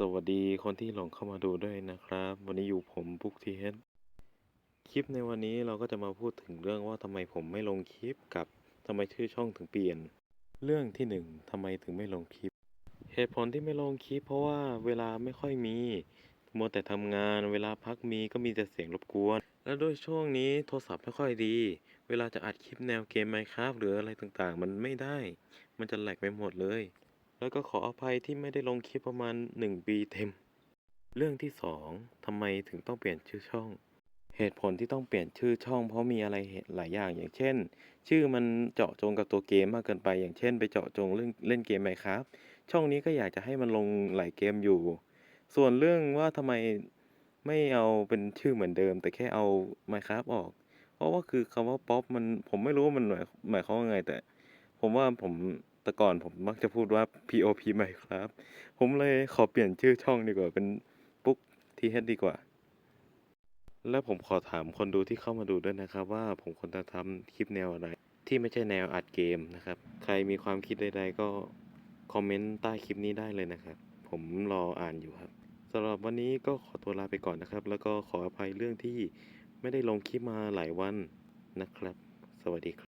สวัสดีคนที่หลงเข้ามาดูด้วยนะครับ วันนี้อยู่ผมบุ๊กทีเฮดคลิปในวันนี้เราก็จะมาพูดถึงเรื่องว่าทำไมผมไม่ลงคลิปกับทำไมชื่อช่องถึงเปลี่ยน เรื่องที่หนึ่งทำไมถึงไม่ลงคลิป เหตุผลที่ไม่ลงคลิป เพราะว่าเวลาไม่ค่อยมีมัวแต่ทำงานเวลาพักมีก็มีแต่เสียงรบกวน และด้วยช่วงนี้โทรศัพท์ไม่ค่อยดี เวลาจะอัดคลิปแนวเกม Minecraft หรืออะไรต่างๆ มันไม่ได้ มันจะแหลกไปหมดเลย แล้วก็ขออภัยที่ไม่ได้ลงคลิปประมาณ 1 ปีเต็ม เรื่องที่ 2ทำไมถึงต้องเปลี่ยนชื่อช่อง เหตุผลที่ต้องเปลี่ยนชื่อช่อง เพราะมีอะไรหลายอย่างอย่างเช่น ชื่อมันเจาะจงกับตัวเกมมากเกินไป อย่างเช่น ไปเจาะจงเรื่องเล่นเกม Minecraft ช่องนี้ก็อยากจะให้มันลงหลายเกมอยู่ ส่วนเรื่องว่าทำไมไม่เอาเป็นชื่อเหมือนเดิม แต่แค่เอา Minecraft ออก เพราะว่าคือคำว่าป๊อปมันผมไม่รู้ว่ามันหมายหมายความว่าไงแต่ ผมว่าผม แต่ก่อนผมมักจะพูดว่า POP Minecraft ผมเลยขอเปลี่ยนชื่อช่องดีกว่าเป็นปุ๊กทีเฮดดีกว่า และผมขอถามคนดูที่เข้ามาดูด้วยนะครับ ว่าผมควรจะทำคลิปแนวอะไร ที่ไม่ใช่แนวอัดเกมนะครับ ใครมีความคิดใดๆ ก็คอมเมนต์ใต้คลิปนี้ได้เลยนะครับ ผมรออ่านอยู่ครับสำหรับวันนี้ก็ขอตัวลาไปก่อนนะครับ แล้วก็ขออภัยเรื่องที่ไม่ได้ลงคลิปมาหลายวันนะครับ สวัสดีครับ